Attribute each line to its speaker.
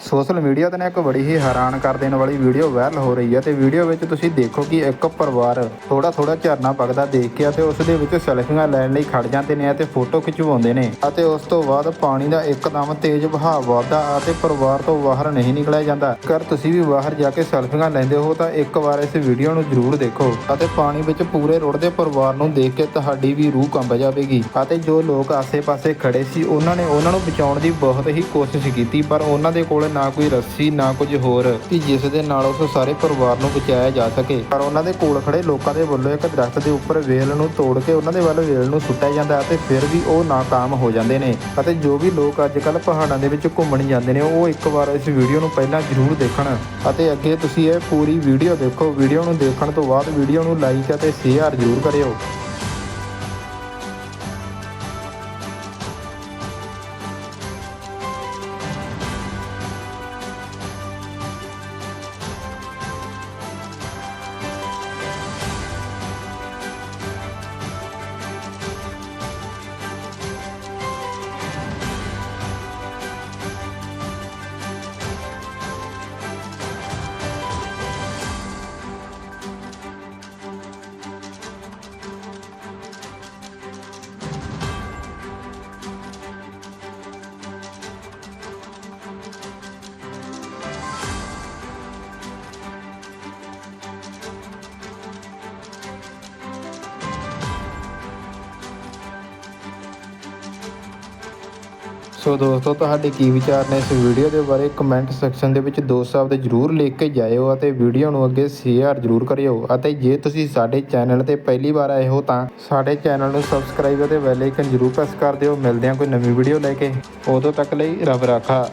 Speaker 1: Social media ਤੇ ਨਾ ਇੱਕ ਬੜੀ ਹੀ ਹੈਰਾਨ ਕਰ ਦੇਣ ਵਾਲੀ ਵੀਡੀਓ ਵਾਇਰਲ ਹੋ ਰਹੀ ਹੈ ਤੇ ਵੀਡੀਓ ਵਿੱਚ ਤੁਸੀਂ ਦੇਖੋ ਕਿ ਇੱਕ ਪਰਿਵਾਰ ਥੋੜਾ ਥੋੜਾ ਝਰਨਾ ਵਗਦਾ ਦੇਖ ਕੇ ਅਤੇ ਉਸ ਦੇ ਵਿੱਚ ਸੈਲਫੀਆਂ ਲੈਣ ਲਈ ਖੜ ਜਾਂਦੇ ਨੇ ਅਤੇ ਫੋਟੋ ਖਿਚਵਾਉਂਦੇ ਨੇ ਅਤੇ ਉਸ ਤੋਂ ਬਾਅਦ ਪਾਣੀ ਦਾ ਇੱਕਦਮ ਤੇਜ਼ ਵਹਾਅ ਵੱਧਦਾ ਅਤੇ ਪਰਿਵਾਰ ਤੋਂ ਬਾਹਰ ਨਹੀਂ ਨਿਕਲਿਆ ਜਾਂਦਾ। ਅਗਰ ਤੁਸੀਂ ਵੀ ਬਾਹਰ ਜਾ ਕੇ ਸੈਲਫੀਆਂ ਲੈਂਦੇ ਹੋ ਤਾਂ ਇੱਕ ਵਾਰ ਇਸ ਵੀਡੀਓ ਨੂੰ ਜ਼ਰੂਰ ਦੇਖੋ ਅਤੇ ਪਾਣੀ ਵਿੱਚ ਪੂਰੇ ਰੁੜਦੇ ਪਰਿਵਾਰ ਨੂੰ ਦੇਖ ਕੇ ਤੁਹਾਡੀ ਵੀ ਰੂਹ ਕੰਬ ਜਾਵੇਗੀ ਅਤੇ ਜੋ ਲੋਕ ਆਸੇ-ਪਾਸੇ ਖੜੇ ਸੀ ਉਹਨਾਂ ਨੇ ਉਹਨਾਂ ਨੂੰ ਬਚਾਉਣ ਦੀ ਬਹੁਤ ਹੀ ਕੋਸ਼ਿਸ਼ ਕੀਤੀ ਪਰ ਉਹਨਾਂ ਦੇ ਕੋਲ ਨਾ ਕੋਈ ਰੱਸੀ, ਨਾ ਕੁਝ ਹੋਰ ਕਿ ਜਿਸ ਦੇ ਨਾਲ ਉਸ ਸਾਰੇ ਪਰਿਵਾਰ ਨੂੰ ਬਚਾਇਆ ਜਾ ਸਕੇ। ਪਰ ਉਹਨਾਂ ਦੇ ਕੋਲ ਖੜੇ ਲੋਕਾਂ ਦੇ ਵੱਲੋਂ ਇੱਕ ਦਰਖਤ ਦੇ ਉੱਪਰ ਵੇਲ ਨੂੰ ਤੋੜ ਕੇ ਉਹਨਾਂ ਦੇ ਵੱਲ ਵੇਲ ਨੂੰ ਸੁੱਟਿਆ ਜਾਂਦਾ ਅਤੇ ਫਿਰ ਵੀ ਉਹ ਨਾਕਾਮ ਹੋ ਜਾਂਦੇ ਨੇ। ਅਤੇ ਜੋ ਵੀ ਲੋਕ ਅੱਜ ਕੱਲ ਪਹਾੜਾਂ ਦੇ ਵਿੱਚ ਘੁੰਮਣ ਜਾਂਦੇ ਨੇ, ਉਹ ਇੱਕ ਵਾਰ ਇਸ ਵੀਡੀਓ ਨੂੰ ਪਹਿਲਾਂ ਜ਼ਰੂਰ ਦੇਖਣ। ਅਤੇ ਅੱਗੇ ਤੁਸੀਂ ਇਹ ਪੂਰੀ ਵੀਡੀਓ ਦੇਖੋ। ਵੀਡੀਓ ਨੂੰ ਦੇਖਣ ਤੋਂ ਬਾਅਦ ਵੀਡੀਓ ਨੂੰ ਲਾਈਕ ਅਤੇ ਸ਼ੇਅਰ ਜ਼ਰੂਰ ਕਰਿਓ। ਸੋ ਦੋਸਤੋ, ਤੁਹਾਡੇ ਕੀ ਵਿਚਾਰ ਨੇ ਇਸ ਵੀਡੀਓ ਦੇ ਬਾਰੇ? ਕਮੈਂਟ ਸੈਕਸ਼ਨ ਦੇ ਵਿੱਚ ਦੋਸਤ ਸਾਹਿਬ ਦੇ ਜਰੂਰ ਲਿਖ ਕੇ ਜਾਇਓ ਅਤੇ ਵੀਡੀਓ ਨੂੰ ਅੱਗੇ ਸ਼ੇਅਰ ਜਰੂਰ ਕਰਿਓ। ਅਤੇ ਜੇ ਤੁਸੀਂ ਸਾਡੇ ਚੈਨਲ ਤੇ ਪਹਿਲੀ ਵਾਰ ਆਏ ਹੋ ਤਾਂ ਸਾਡੇ ਚੈਨਲ ਨੂੰ ਸਬਸਕ੍ਰਾਈਬ ਅਤੇ ਬੈਲ ਆਈਕਨ ਜਰੂਰ ਪ੍ਰੈਸ ਕਰ ਦਿਓ। ਮਿਲਦੇ ਹਾਂ ਕੋਈ ਨਵੀਂ ਵੀਡੀਓ ਲੈ ਕੇ। ਉਦੋਂ ਤੱਕ ਲਈ ਰੱਬ ਰਾਖਾ।